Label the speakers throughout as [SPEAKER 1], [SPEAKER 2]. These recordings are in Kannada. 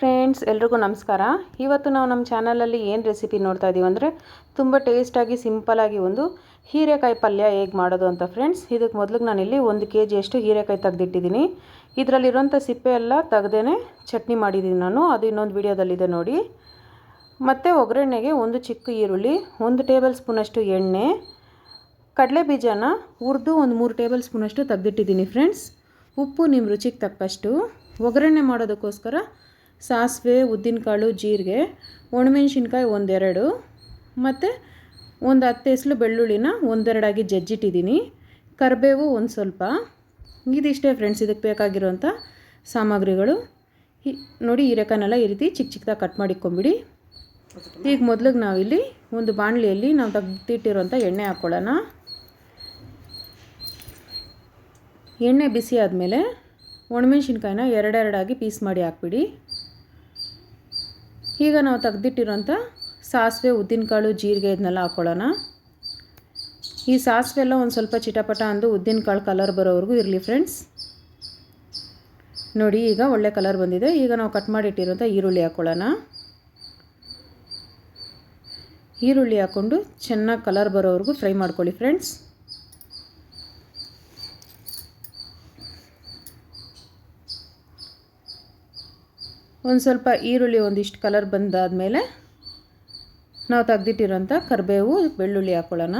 [SPEAKER 1] ಫ್ರೆಂಡ್ಸ್, ಎಲ್ರಿಗೂ ನಮಸ್ಕಾರ. ಇವತ್ತು ನಾವು ನಮ್ಮ ಚಾನಲಲ್ಲಿ ಏನು ರೆಸಿಪಿ ನೋಡ್ತಾ ಇದ್ದೀವಿ ಅಂದರೆ ತುಂಬ ಟೇಸ್ಟಾಗಿ ಸಿಂಪಲಾಗಿ ಒಂದು ಹೀರೆಕಾಯಿ ಪಲ್ಯ ಹೇಗೆ ಮಾಡೋದು ಅಂತ ಫ್ರೆಂಡ್ಸ್. ಇದಕ್ಕೆ ಮೊದಲಿಗೆ ನಾನಿಲ್ಲಿ ಒಂದು ಕೆ ಜಿಯಷ್ಟು ಹೀರೆಕಾಯಿ ತೆಗೆದಿಟ್ಟಿದ್ದೀನಿ. ಇದರಲ್ಲಿರೋಂಥ ಸಿಪ್ಪೆ ಎಲ್ಲ ತೆಗ್ದೇ ಚಟ್ನಿ ಮಾಡಿದ್ದೀನಿ ನಾನು. ಅದು ಇನ್ನೊಂದು ವಿಡಿಯೋದಲ್ಲಿದೆ ನೋಡಿ. ಮತ್ತು ಒಗ್ಗರಣೆಗೆ ಒಂದು ಚಿಕ್ಕ ಈರುಳ್ಳಿ, ಒಂದು ಟೇಬಲ್ ಸ್ಪೂನಷ್ಟು ಎಣ್ಣೆ, ಕಡಲೆ ಬೀಜನ ಹುರಿದು ಒಂದು ಮೂರು ಟೇಬಲ್ ಸ್ಪೂನಷ್ಟು ತೆಗೆದಿಟ್ಟಿದ್ದೀನಿ ಫ್ರೆಂಡ್ಸ್. ಉಪ್ಪು ನಿಮ್ಮ ರುಚಿಗೆ ತಕ್ಕಷ್ಟು. ಒಗ್ಗರಣೆ ಮಾಡೋದಕ್ಕೋಸ್ಕರ ಸಾಸಿವೆ, ಉದ್ದಿನಕಾಳು, ಜೀರಿಗೆ, ಒಣಮೆಣ್ಸಿನ್ಕಾಯಿ ಒಂದೆರಡು, ಮತ್ತು ಒಂದು ಹತ್ತು ಹೆಸಲು ಬೆಳ್ಳುಳ್ಳಿನ ಒಂದೆರಡಾಗಿ ಜಜ್ಜಿಟ್ಟಿದ್ದೀನಿ. ಕರಿಬೇವು ಒಂದು ಸ್ವಲ್ಪ. ಇದಿಷ್ಟೇ ಫ್ರೆಂಡ್ಸ್ ಇದಕ್ಕೆ ಬೇಕಾಗಿರುವಂಥ ಸಾಮಗ್ರಿಗಳು. ನೋಡಿ ಹೀರೆಕಾಯನ್ನೆಲ್ಲ ಈ ರೀತಿ ಚಿಕ್ಕ ಚಿಕ್ಕದಾಗಿ ಕಟ್ ಮಾಡಿಕೊಂಬಿಡಿ ಈಗ ಮೊದಲಿಗೆ ನಾವಿಲ್ಲಿ ಒಂದು ಬಾಣಲಿಯಲ್ಲಿ ನಾವು ತೆಗ್ದಿಟ್ಟಿರುವಂಥ ಎಣ್ಣೆ ಹಾಕ್ಕೊಳ್ಳೋಣ ಎಣ್ಣೆ ಬಿಸಿ ಆದಮೇಲೆ ಒಣಮೆಣ್ಸಿನ್ಕಾಯಿನ ಎರಡೆರಡಾಗಿ ಪೀಸ್ ಮಾಡಿ ಹಾಕ್ಬಿಡಿ. ಈಗ ನಾವು ತೆಗ್ದಿಟ್ಟಿರೋಂಥ ಸಾಸಿವೆ, ಉದ್ದಿನಕಾಳು, ಜೀರಿಗೆ ಇದನ್ನೆಲ್ಲ ಹಾಕ್ಕೊಳ್ಳೋಣ ಈ ಸಾಸಿವೆ ಎಲ್ಲ ಒಂದು ಸ್ವಲ್ಪ ಚಿಟಪಟ ಅಂದು ಉದ್ದಿನಕಾಳು ಕಲರ್ ಬರೋವರೆಗೂ ಇರಲಿ ಫ್ರೆಂಡ್ಸ್ ನೋಡಿ, ಈಗ ಒಳ್ಳೆ ಕಲರ್ ಬಂದಿದೆ. ಈಗ ನಾವು ಕಟ್ ಮಾಡಿಟ್ಟಿರೋಂಥ ಈರುಳ್ಳಿ ಹಾಕ್ಕೊಳ್ಳೋಣ ಈರುಳ್ಳಿ ಹಾಕ್ಕೊಂಡು ಚೆನ್ನಾಗಿ ಕಲರ್ ಬರೋವರೆಗೂ ಫ್ರೈ ಮಾಡ್ಕೊಳ್ಳಿ ಫ್ರೆಂಡ್ಸ್ ಒಂದು ಸ್ವಲ್ಪ ಈರುಳ್ಳಿ ಒಂದಿಷ್ಟು ಕಲರ್ ಬಂದಾದಮೇಲೆ ನಾವು ತೆಗ್ದಿಟ್ಟಿರೋಂಥ ಕರಿಬೇವು, ಬೆಳ್ಳುಳ್ಳಿ ಹಾಕ್ಕೊಳ್ಳೋಣ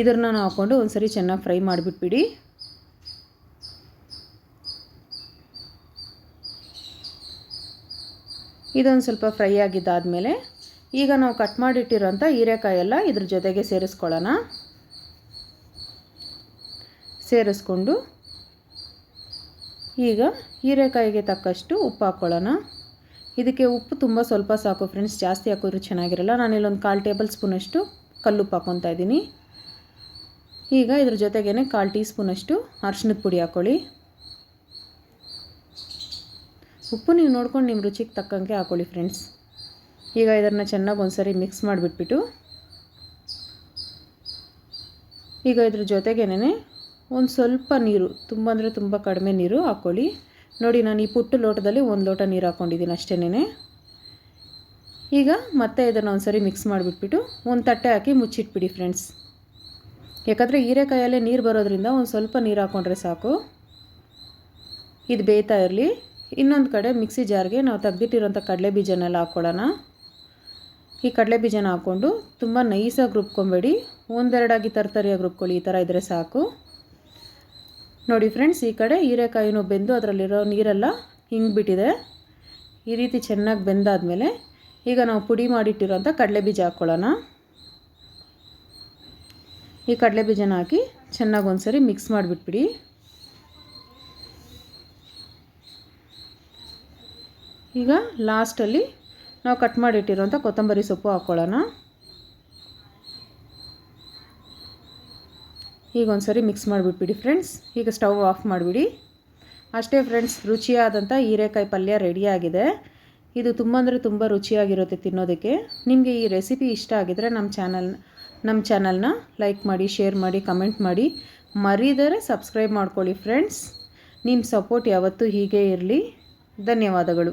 [SPEAKER 1] ಇದನ್ನು ನಾವು ಹಾಕ್ಕೊಂಡು ಒಂದು ಸರಿ ಚೆನ್ನಾಗಿ ಫ್ರೈ ಮಾಡಿಬಿಟ್ಬಿಡಿ. ಇದೊಂದು ಸ್ವಲ್ಪ ಫ್ರೈ ಆಗಿದ್ದಾದಮೇಲೆ ಈಗ ನಾವು ಕಟ್ ಮಾಡಿಟ್ಟಿರೋಂಥ ಹೀರೆಕಾಯೆಲ್ಲ ಇದ್ರ ಜೊತೆಗೆ ಸೇರಿಸ್ಕೊಳ್ಳೋಣ. ಸೇರಿಸ್ಕೊಂಡು ಈಗ ಹೀರೆಕಾಯಿಗೆ ತಕ್ಕಷ್ಟು ಉಪ್ಪು ಹಾಕ್ಕೊಳ್ಳೋಣ ಇದಕ್ಕೆ ಉಪ್ಪು ತುಂಬ ಸ್ವಲ್ಪ ಸಾಕು ಫ್ರೆಂಡ್ಸ್, ಜಾಸ್ತಿ ಹಾಕಿದ್ರು ಚೆನ್ನಾಗಿರಲ್ಲ. ನಾನು ಇಲ್ಲೊಂದು ಕಾಲು ಟೇಬಲ್ ಸ್ಪೂನಷ್ಟು ಕಲ್ಲುಪ್ಪು ಹಾಕ್ಕೊತಾ ಇದ್ದೀನಿ. ಈಗ ಇದ್ರ ಜೊತೆಗೇ ಕಾಲು ಟೀ ಸ್ಪೂನಷ್ಟು ಅರ್ಶಿನದ ಪುಡಿ ಹಾಕ್ಕೊಳ್ಳಿ ಉಪ್ಪು ನೀವು ನೋಡ್ಕೊಂಡು ನಿಮ್ಮ ರುಚಿಗೆ ತಕ್ಕಂಗೆ ಹಾಕ್ಕೊಳ್ಳಿ ಫ್ರೆಂಡ್ಸ್. ಈಗ ಇದನ್ನು ಚೆನ್ನಾಗಿ ಒಂದು ಸರಿ ಮಿಕ್ಸ್ ಮಾಡಿಬಿಟ್ಬಿಟ್ಟು, ಈಗ ಇದ್ರ ಜೊತೆಗೇನೆ ಒಂದು ಸ್ವಲ್ಪ ನೀರು, ತುಂಬ ಅಂದರೆ ತುಂಬ ಕಡಿಮೆ ನೀರು ಹಾಕ್ಕೊಳ್ಳಿ. ನೋಡಿ, ನಾನು ಈ ಪುಟ್ಟು ಲೋಟದಲ್ಲಿ ಒಂದು ಲೋಟ ನೀರು ಹಾಕ್ಕೊಂಡಿದ್ದೀನಿ ಅಷ್ಟೇನೆ ಈಗ ಮತ್ತೆ ಇದನ್ನು ಒಂದು ಸರಿ ಮಿಕ್ಸ್ ಮಾಡಿಬಿಟ್ಬಿಟ್ಟು ಒಂದು ತಟ್ಟೆ ಹಾಕಿ ಮುಚ್ಚಿಟ್ಬಿಡಿ ಫ್ರೆಂಡ್ಸ್ ಯಾಕಂದರೆ ಹೀರೆಕಾಯಲ್ಲೇ ನೀರು ಬರೋದ್ರಿಂದ ಒಂದು ಸ್ವಲ್ಪ ನೀರು ಹಾಕ್ಕೊಂಡ್ರೆ ಸಾಕು. ಇದು ಬೇಯ್ತಾ ಇರಲಿ. ಇನ್ನೊಂದು ಕಡೆ ಮಿಕ್ಸಿ ಜಾರ್ಗೆ ನಾವು ತೆಗ್ದಿಟ್ಟಿರೋಂಥ ಕಡಲೆ ಬೀಜನೆಲ್ಲ ಹಾಕ್ಕೊಳ್ಳೋಣ. ಈ ಕಡಲೆ ಬೀಜನ ಹಾಕ್ಕೊಂಡು ತುಂಬ ನೈಸಾಗಿ ರುಬ್ಕೊಬೇಡಿ. ಒಂದೆರಡಾಗಿ ತರ್ತರಿಯಾಗಿ ರುಬ್ಕೊಳ್ಳಿ. ಈ ಥರ ಇದ್ದರೆ ಸಾಕು. ನೋಡಿ ಫ್ರೆಂಡ್ಸ್ ಈ ಕಡೆ ಹೀರೆಕಾಯಿನೂ ಬೆಂದು ಅದರಲ್ಲಿರೋ ನೀರೆಲ್ಲ ಹಿಂಗಿಬಿಟ್ಟಿದೆ. ಈ ರೀತಿ ಚೆನ್ನಾಗಿ ಬೆಂದಾದಮೇಲೆ ಈಗ ನಾವು ಪುಡಿ ಮಾಡಿಟ್ಟಿರೋಂಥ ಕಡಲೆ ಬೀಜ ಹಾಕ್ಕೊಳ್ಳೋಣ. ಈ ಕಡಲೆ ಬೀಜನ ಹಾಕಿ ಚೆನ್ನಾಗಿ ಒಂದ್ಸರಿ ಮಿಕ್ಸ್ ಮಾಡಿಬಿಟ್ಬಿಡಿ. ಈಗ ಲಾಸ್ಟಲ್ಲಿ ನಾವು ಕಟ್ ಮಾಡಿಟ್ಟಿರೋಂಥ ಕೊತ್ತಂಬರಿ ಸೊಪ್ಪು ಹಾಕ್ಕೊಳ್ಳೋಣ. ಈಗ ಒಂದು ಸರಿ ಮಿಕ್ಸ್ ಮಾಡಿಬಿಟ್ಬಿಡಿ ಫ್ರೆಂಡ್ಸ್ ಈಗ ಸ್ಟವ್ ಆಫ್ ಮಾಡಿಬಿಡಿ. ಅಷ್ಟೇ ಫ್ರೆಂಡ್ಸ್ ರುಚಿಯಾದಂಥ ಹೀರೆಕಾಯಿ ಪಲ್ಯ ರೆಡಿಯಾಗಿದೆ ಇದು ತುಂಬ ಅಂದರೆ ತುಂಬ ರುಚಿಯಾಗಿರುತ್ತೆ ತಿನ್ನೋದಕ್ಕೆ. ನಿಮಗೆ ಈ ರೆಸಿಪಿ ಇಷ್ಟ ಆಗಿದರೆ ನಮ್ಮ ಚಾನಲ್ ನಮ್ಮ ಚಾನಲ್ನ ಲೈಕ್ ಮಾಡಿ ಶೇರ್ ಮಾಡಿ ಕಮೆಂಟ್ ಮಾಡಿ. ಮರಿದರೆ ಸಬ್ಸ್ಕ್ರೈಬ್ ಮಾಡ್ಕೊಳ್ಳಿ ಫ್ರೆಂಡ್ಸ್ ನಿಮ್ಮ ಸಪೋರ್ಟ್ ಯಾವತ್ತೂ ಹೀಗೆ ಇರಲಿ. ಧನ್ಯವಾದಗಳು.